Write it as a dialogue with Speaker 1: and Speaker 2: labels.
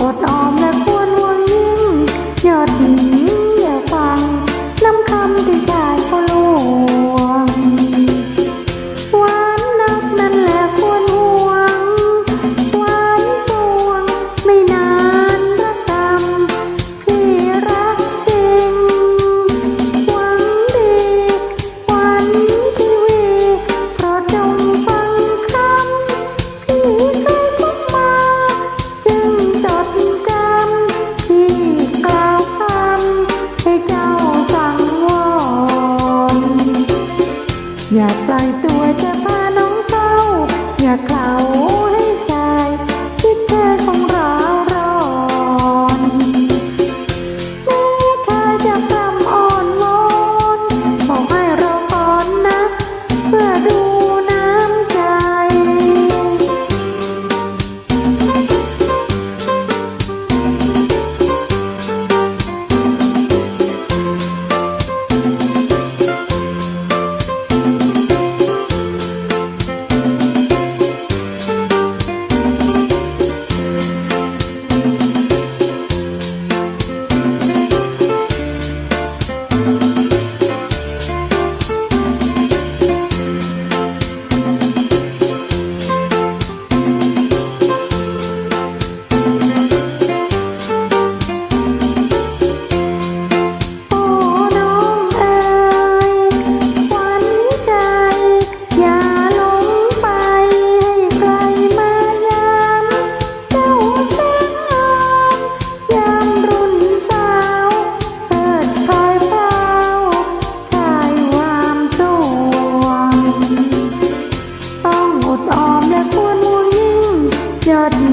Speaker 1: อดออมและควรวงยิ่งยอดดี อเขา chót